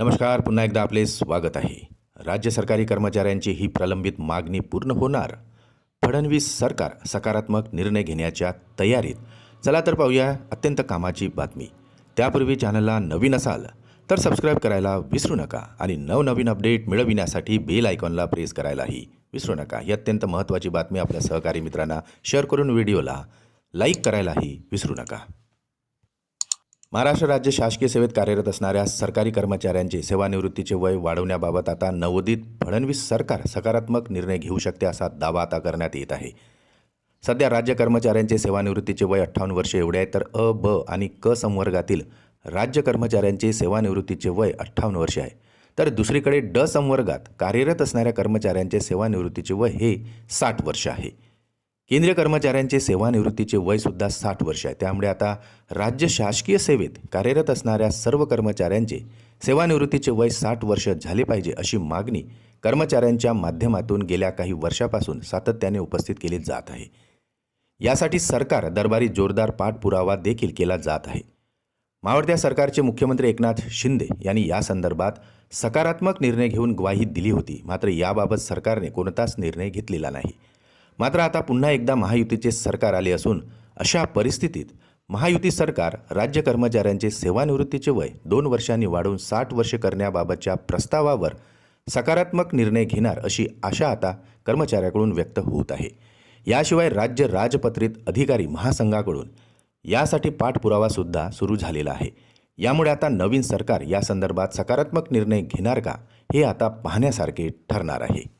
नमस्कार पुन्हा एकदा आपले स्वागत आहे. राज्य सरकारी कर्मचाऱ्यांची ही प्रलंबित मागणी पूर्ण होणार? फडणवीस सरकार सकारात्मक निर्णय घेण्याच्या तयारीत. चला तर पाहूया अत्यंत कामाची बातमी. त्यापूर्वी चॅनलला नवीन असाल तर सबस्क्राईब करायला विसरू नका आणि नवनवीन अपडेट मिळविण्यासाठी बेल आयकॉनला प्रेस करायलाही विसरू नका. ही अत्यंत महत्त्वाची बातमी आपल्या सहकारी मित्रांना शेअर करून व्हिडिओला लाईक करायलाही विसरू नका. महाराष्ट्र राज्य शासकीय सेवेत कार्यरत असणाऱ्या सरकारी कर्मचाऱ्यांचे सेवानिवृत्तीचे वय वाढवण्याबाबत आता नवोदित फडणवीस सरकार सकारात्मक निर्णय घेऊ शकते असा दावा आता करण्यात येत आहे. सध्या राज्य कर्मचाऱ्यांचे सेवानिवृत्तीचे वय अठ्ठावन्न वर्षे एवढे आहे तर अ ब आणि क संवर्गातील राज्य कर्मचाऱ्यांचे सेवानिवृत्तीचे वय अठ्ठावन्न वर्षे आहे. तर दुसरीकडे ड संवर्गात कार्यरत असणाऱ्या कर्मचाऱ्यांचे सेवानिवृत्तीचे वय हे साठ वर्ष आहे. केंद्रीय कर्मचाऱ्यांचे सेवानिवृत्तीचे वयसुद्धा साठ वर्ष आहे. त्यामुळे आता राज्य शासकीय सेवेत कार्यरत असणाऱ्या सर्व कर्मचाऱ्यांचे सेवानिवृत्तीचे वय साठ वर्ष झाले पाहिजे अशी मागणी कर्मचाऱ्यांच्या माध्यमातून गेल्या काही वर्षापासून सातत्याने उपस्थित केली जात आहे. यासाठी सरकार दरबारी जोरदार पाठपुरावा देखील केला जात आहे. मावळत्या सरकारचे मुख्यमंत्री एकनाथ शिंदे यांनी या संदर्भात सकारात्मक निर्णय घेऊन ग्वाही दिली होती. मात्र याबाबत सरकारने कोणताच निर्णय घेतलेला नाही. मात्र आता पुन्हा एकदा महायुतीचे सरकार आले असून अशा परिस्थितीत महायुती सरकार राज्य कर्मचाऱ्यांचे सेवानिवृत्तीचे वय दोन वर्षांनी वाढवून साठ वर्षे करण्याबाबतच्या प्रस्तावावर सकारात्मक निर्णय घेणार अशी आशा आता कर्मचाऱ्याकडून व्यक्त होत आहे. याशिवाय राज्य राजपत्रित अधिकारी महासंघाकडून यासाठी पाठपुरावासुद्धा सुरू झालेला आहे. यामुळे आता नवीन सरकार या संदर्भात सकारात्मक निर्णय घेणार का हे आता पाहण्यासारखे ठरणार आहे.